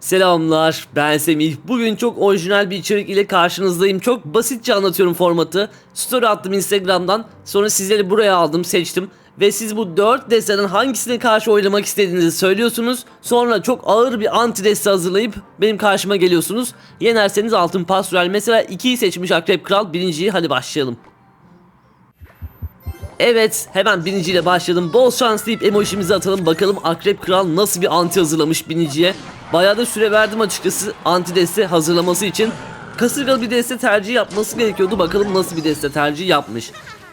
Selamlar ben Semih. Bugün çok orijinal bir içerik ile karşınızdayım. Çok basitçe anlatıyorum formatı. Story attım Instagram'dan. Sonra sizleri buraya aldım seçtim. Ve siz bu 4 destenin hangisine karşı oynamak istediğinizi söylüyorsunuz. Sonra çok ağır bir anti deste hazırlayıp benim karşıma geliyorsunuz. Yenerseniz altın pastoral. Mesela 2'yi seçmiş Akrep Kral. Birinciyi hadi başlayalım. Evet hemen birinciyle başladım. Bol şans deyip emojimizi atalım. Bakalım Akrep Kral nasıl bir anti hazırlamış biniciye. Bayağı da süre verdim açıkçası anti hazırlaması için. Kasırgalı bir deste tercih yapması gerekiyordu. Bakalım nasıl bir deste tercih yapmış.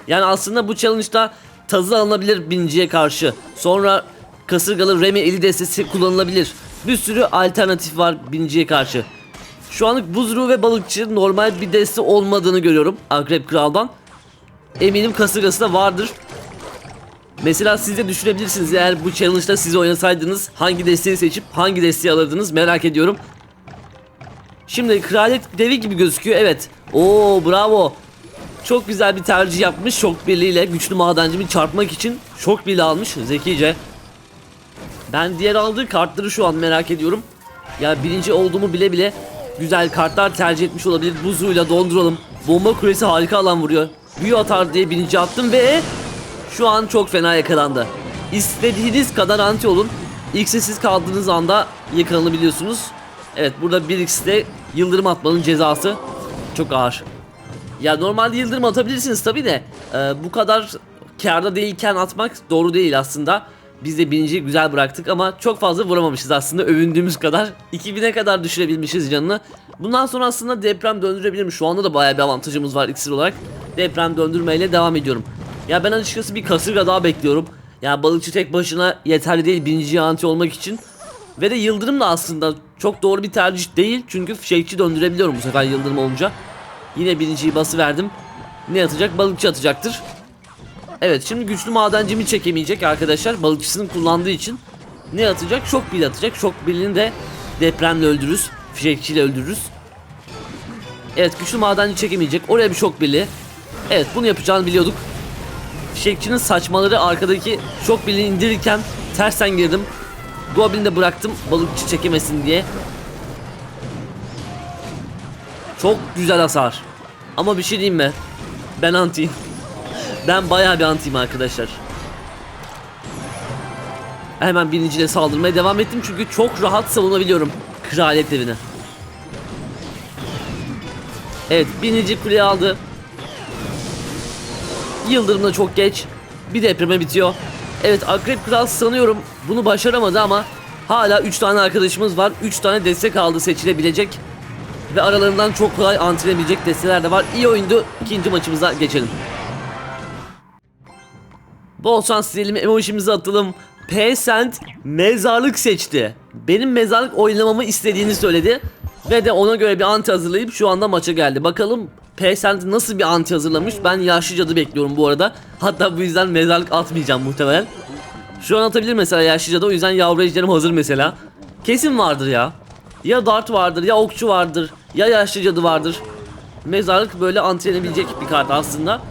Yani aslında bu challenge'da tazı alınabilir biniciye karşı. Sonra kasırgalı Remy eli destesi kullanılabilir. Bir sürü alternatif var biniciye karşı. Şu anlık buzruğu ve balıkçı normal bir deste olmadığını görüyorum Akrep Kral'dan. Eminim kasırgası da vardır. Mesela siz de düşünebilirsiniz eğer bu challenge'da siz oynasaydınız hangi desteği seçip hangi desteği alırdınız merak ediyorum. Şimdi kraliyet devi gibi gözüküyor evet. Oo bravo. Çok güzel bir tercih yapmış şok birliğiyle güçlü madencimi çarpmak için şok birliği almış zekice. Ben diğer aldığı kartları şu an merak ediyorum. Ya birinci olduğumu bile bile güzel kartlar tercih etmiş olabilir. Buzuyla donduralım. Bomba kulesi harika alan vuruyor. Büyü atar diye birinci attım ve şu an çok fena yakalandı. İstediğiniz kadar anti olun. X'siz kaldığınız anda yakalanabiliyorsunuz. Evet burada 1x'de yıldırım atmanın cezası çok ağır. Ya normalde yıldırım atabilirsiniz tabi de e, bu kadar karda değilken atmak doğru değil aslında. Biz de birinciyi güzel bıraktık ama çok fazla vuramamışız aslında övündüğümüz kadar. 2000'e kadar düşürebilmişiz canını. Bundan sonra aslında deprem döndürebilirim. Şu anda da bayağı bir avantajımız var iksir olarak. Deprem döndürmeyle devam ediyorum. Ya ben açıkçası bir kasırga daha bekliyorum. Ya balıkçı tek başına yeterli değil birinci anti olmak için. Ve de yıldırım da aslında çok doğru bir tercih değil. Çünkü fişekçi döndürebiliyorum bu sefer yıldırım olunca. Yine birinciyi bası verdim. Ne atacak? Balıkçı atacaktır. Evet şimdi güçlü madencimi çekemeyecek arkadaşlar. Balıkçısını kullandığı için. Ne atacak? Şok bir atacak. Şok birliğini de depremle öldürürüz. Fişekçiyle öldürürüz. Evet güçlü madenci çekemeyecek. Oraya bir şok birliği. Evet bunu yapacağını biliyorduk. Fişekçinin saçmaları arkadaki şok birliğini indirirken tersten girdim. Goblin'i de bıraktım balıkçı çekemesin diye. Çok güzel hasar. Ama bir şey diyeyim mi? Ben antiyim. Ben bayağı bir antiyim arkadaşlar. Hemen birinciyle saldırmaya devam ettim çünkü çok rahat savunabiliyorum kraliyet evini. Evet birinci kuleyi aldı. Yıldırımda çok geç. Bir depreme bitiyor. Evet Akrep Kral sanıyorum bunu başaramadı ama hala 3 tane arkadaşımız var. 3 tane destek aldı seçilebilecek. Ve aralarından çok kolay antrenebilecek desteler de var. İyi oyundu. İkinci maçımıza geçelim. Bol şans diyelim emojimizi atalım. P-Sent mezarlık seçti. Benim mezarlık oynamamı istediğini söyledi. Ve de ona göre bir anti hazırlayıp şu anda maça geldi. Bakalım P-Sent nasıl bir anti hazırlamış. Ben yaşlı cadı bekliyorum bu arada. Hatta bu yüzden mezarlık atmayacağım muhtemelen. Şu an atabilir mesela yaşlı cadı o yüzden yavru ejderim hazır mesela. Kesin vardır ya. Ya dart vardır ya okçu vardır ya yaşlı cadı vardır. Mezarlık böyle antrenebilecek bir kart aslında.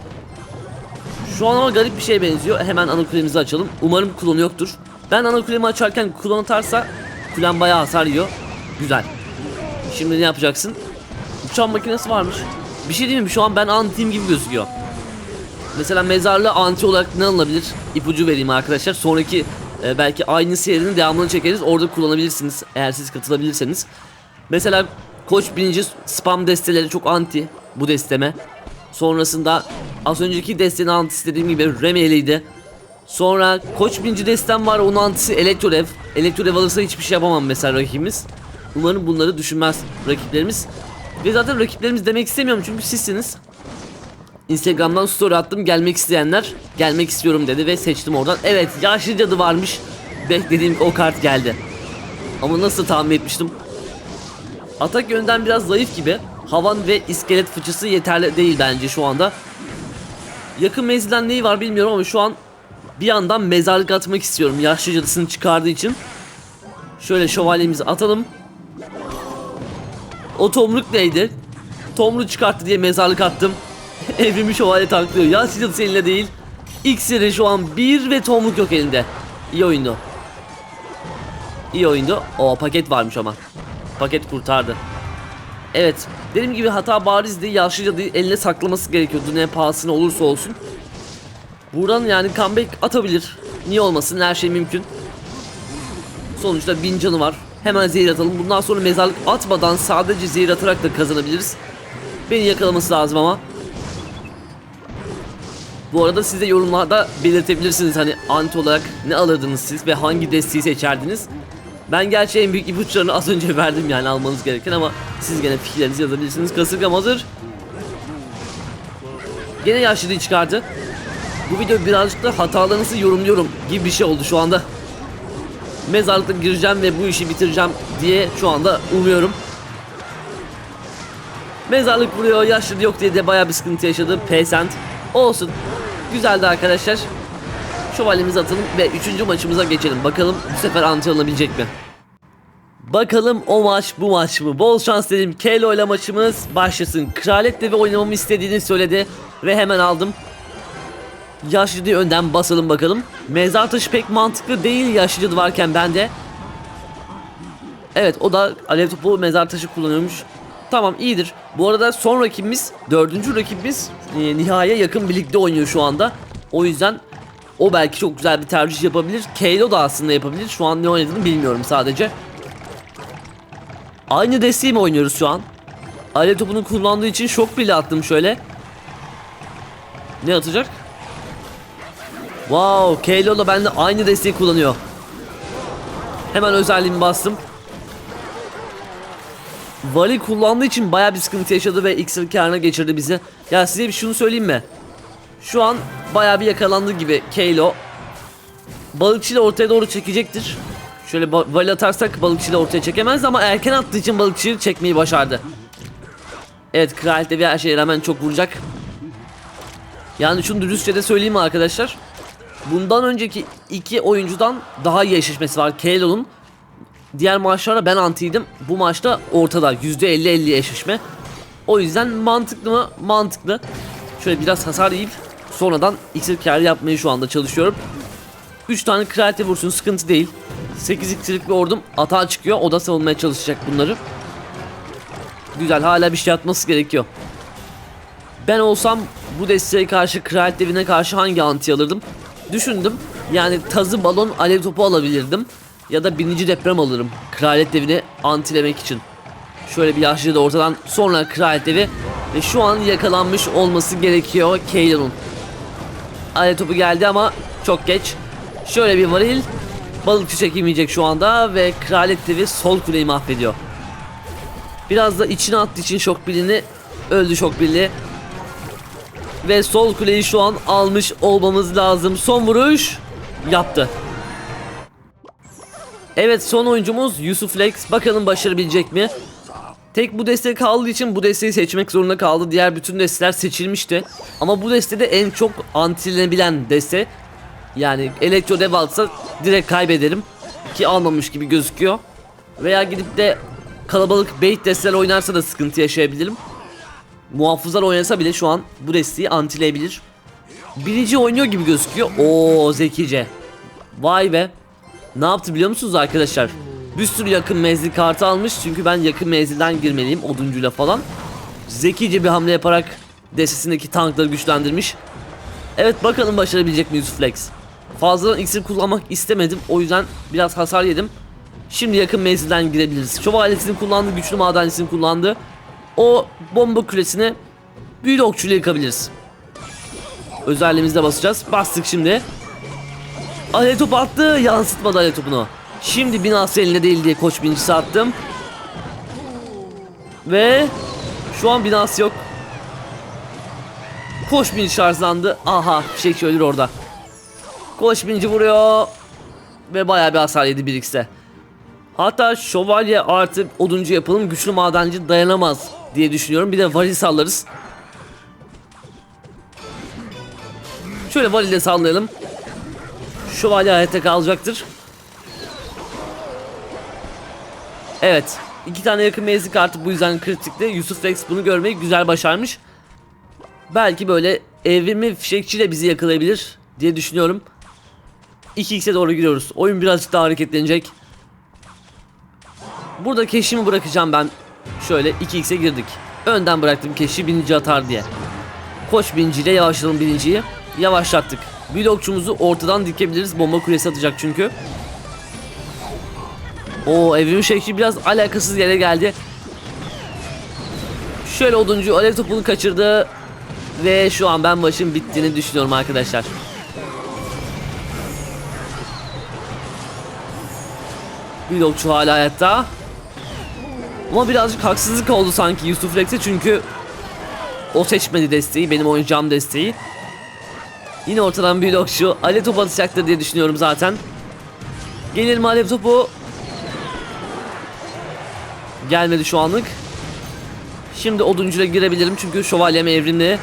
Şu an ama garip bir şeye benziyor. Hemen ana kulemizi açalım. Umarım kulonu yoktur. Ben ana kulemi açarken kulon atarsa kulem bayağı hasar yiyor. Güzel. Şimdi ne yapacaksın? Uçan makinesi varmış. Bir şey diyeyim mi? Şu an ben antiyim gibi gözüküyor. Mesela mezarlığı anti olarak ne alınabilir? İpucu vereyim arkadaşlar. Sonraki e, belki aynı serinin devamını çekeriz. Orada kullanabilirsiniz. Eğer siz katılabilirseniz. Mesela Koç birinci spam desteleri çok anti bu desteme. Sonrasında az önceki destenin antisi dediğim gibi Remeli'ydi. Sonra Koç birinci destem var onun antisi Elektrorev. Elektrorev alırsa hiçbir şey yapamam mesela rakibimiz. Umarım bunları düşünmez rakiplerimiz. Ve zaten rakiplerimiz demek istemiyorum çünkü sizsiniz. Instagram'dan story attım gelmek isteyenler gelmek istiyorum dedi ve seçtim oradan. Evet yaşlı cadı varmış. Beklediğim o kart geldi. Ama nasıl tahmin etmiştim. Atak yönden biraz zayıf gibi. Havan ve iskelet fıçısı yeterli değil bence şu anda. Yakın menzilden neyi var bilmiyorum ama şu an bir yandan mezarlık atmak istiyorum. Yaşlı cadısını çıkardığı için. Şöyle şövalyemizi atalım. O tomruk neydi? Tomruğu çıkarttı diye mezarlık attım. Evrimi şövalye tanklıyor. Yaşlı cadısı elinde değil. İksiri şu an bir ve tomruk yok elinde. İyi oyundu. İyi oyundu. O paket varmış ama. Paket kurtardı. Evet. Dediğim gibi hata barizdi. Yaşlı cadıyı eline saklaması gerekiyordu. Ne pahasına olursa olsun. Buradan yani comeback atabilir. Niye olmasın? Her şey mümkün. Sonuçta bin canı var. Hemen zehir atalım. Bundan sonra mezarlık atmadan sadece zehir atarak da kazanabiliriz. Beni yakalaması lazım ama. Bu arada siz de yorumlarda belirtebilirsiniz hani anti olarak ne alırdınız siz ve hangi desteği seçerdiniz. Ben gerçi en büyük ipuçlarını az önce verdim yani almanız gereken ama siz gene fikirlerinizi yazabilirsiniz. Kasırgam hazır. Gene yaşlılığı çıkardı. Bu video birazcık da hatalarınızı yorumluyorum gibi bir şey oldu şu anda. Mezarlıkta gireceğim ve bu işi bitireceğim diye şu anda umuyorum. Mezarlık vuruyor, yaşlı yok diye de bayağı bir sıkıntı yaşadı. Pesent. Olsun. Güzeldi arkadaşlar. Şövalyemizi atalım ve 3. maçımıza geçelim. Bakalım bu sefer anti alınabilecek mi? Bakalım o maç bu maç mı? Bol şans dedim. Kelo ile maçımız başlasın. Kralet devi oynamamı istediğini söyledi ve hemen aldım. Yaşlı diye önden basalım bakalım. Mezar taşı pek mantıklı değil yaşlı cadı varken bende. Evet o da alev topu mezar taşı kullanıyormuş. Tamam iyidir. Bu arada son rakibimiz, dördüncü rakibimiz e, nihaya yakın birlikte oynuyor şu anda. O yüzden o belki çok güzel bir tercih yapabilir. Kalo da aslında yapabilir. Şu an ne oynadığını bilmiyorum sadece. Aynı desteği mi oynuyoruz şu an? Alev topunu kullandığı için şok bile attım şöyle. Ne atacak? Wow, da bende aynı desteği kullanıyor. Hemen özelliğimi bastım. Vali kullandığı için baya bir sıkıntı yaşadı ve iksir karına geçirdi bizi. Ya size bir şunu söyleyeyim mi? Şu an baya bir yakalandı gibi Kalo. Balıkçıyla ortaya doğru çekecektir. Şöyle vali atarsak balıkçıyla ortaya çekemez ama erken attığı için balıkçıyı çekmeyi başardı. Evet kraliyette bir her şeye rağmen çok vuracak. Yani şunu dürüstçe de söyleyeyim arkadaşlar? Bundan önceki iki oyuncudan daha iyi eşleşmesi var Kalo'nun. Diğer maçlarda ben antiydim. Bu maçta ortada %50-50 eşleşme. O yüzden mantıklı mı? Mantıklı. Şöyle biraz hasar yiyip sonradan iksir kârı yapmaya şu anda çalışıyorum. 3 tane kraliyete vursun sıkıntı değil. 8 iksirlik bir ordum atağa çıkıyor. O da savunmaya çalışacak bunları. Güzel hala bir şey atması gerekiyor. Ben olsam bu desteğe karşı kraliyet karşı hangi anti alırdım? Düşündüm. Yani tazı balon alev topu alabilirdim. Ya da bininci deprem alırım. Kraliyet devini antilemek için. Şöyle bir yaşlı da ortadan sonra kraliyet devi. Ve şu an yakalanmış olması gerekiyor Kaylan'ın. Alev topu geldi ama çok geç. Şöyle bir varil. Balıkçı çekemeyecek şu anda ve kraliyet devi sol kuleyi mahvediyor. Biraz da içine attığı için şok bilini öldü şok birliği. Ve sol kuleyi şu an almış olmamız lazım. Son vuruş yaptı. Evet son oyuncumuz Yusuf Lex. Bakalım başarabilecek mi? Tek bu deste kaldığı için bu desteği seçmek zorunda kaldı. Diğer bütün desteler seçilmişti. Ama bu destede en çok antilenebilen deste. Yani Elektro Dev alsa direkt kaybederim. Ki almamış gibi gözüküyor. Veya gidip de kalabalık bait desteler oynarsa da sıkıntı yaşayabilirim. Muhafızlar oynasa bile şu an bu desteği antileyebilir. Birinci oynuyor gibi gözüküyor. Oo zekice. Vay be. Ne yaptı biliyor musunuz arkadaşlar? Bir sürü yakın menzil kartı almış çünkü ben yakın menzilden girmeliyim oduncuyla falan. Zekice bir hamle yaparak destesindeki tankları güçlendirmiş. Evet bakalım başarabilecek mi Yusuf Lex? Fazladan iksir kullanmak istemedim o yüzden biraz hasar yedim. Şimdi yakın menzilden girebiliriz. Şövalyesini kullandı, güçlü madencisini kullandı. O bomba kulesini büyülü okçuyla yıkabiliriz. Özelliğimizde basacağız. Bastık şimdi. Alev topu attı. Yansıtmadı alev topunu. Şimdi binası elinde değil diye koç birincisi attım. Ve şu an binası yok. Koç binici şarjlandı. Aha fişek ölür orada. Koç binici vuruyor. Ve bayağı bir hasar yedi 1x'e. Hatta şövalye artı oduncu yapalım güçlü madenci dayanamaz diye düşünüyorum. Bir de varil sallarız. Şöyle varilde sallayalım. Şövalye hayatta kalacaktır. Evet. iki tane yakın menzil kartı bu yüzden kritikti. Yusuf Rex bunu görmeyi güzel başarmış. Belki böyle evrimi fişekçiyle bizi yakalayabilir diye düşünüyorum. 2x'e doğru gidiyoruz. Oyun birazcık daha hareketlenecek. Burada keşimi bırakacağım ben. Şöyle 2x'e girdik. Önden bıraktım keşi bininci atar diye. Koç birinciyle yavaşlayalım birinciyi. Yavaşlattık. Blokçumuzu ortadan dikebiliriz. Bomba kulesi atacak çünkü. O evrim şekli biraz alakasız yere geldi. Şöyle oduncu alev topunu kaçırdı. Ve şu an ben maçın bittiğini düşünüyorum arkadaşlar. Blokçu hala hayatta. Ama birazcık haksızlık oldu sanki Yusuf Rex'e çünkü o seçmedi desteği, benim oynayacağım desteği. Yine ortadan bir blokçu alev topu atacaktır diye düşünüyorum zaten. Gelir mi alev topu? Gelmedi şu anlık. Şimdi oduncuyla girebilirim çünkü şövalyem evrimli.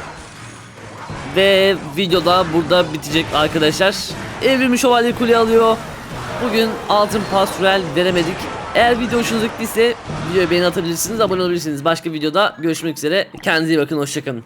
Ve videoda burada bitecek arkadaşlar. Evrimi şövalye kuleye alıyor. Bugün altın pastoral veremedik. Eğer video hoşunuza gittiyse videoya beğeni atabilirsiniz, abone olabilirsiniz. Başka videoda görüşmek üzere. Kendinize iyi bakın, hoşçakalın.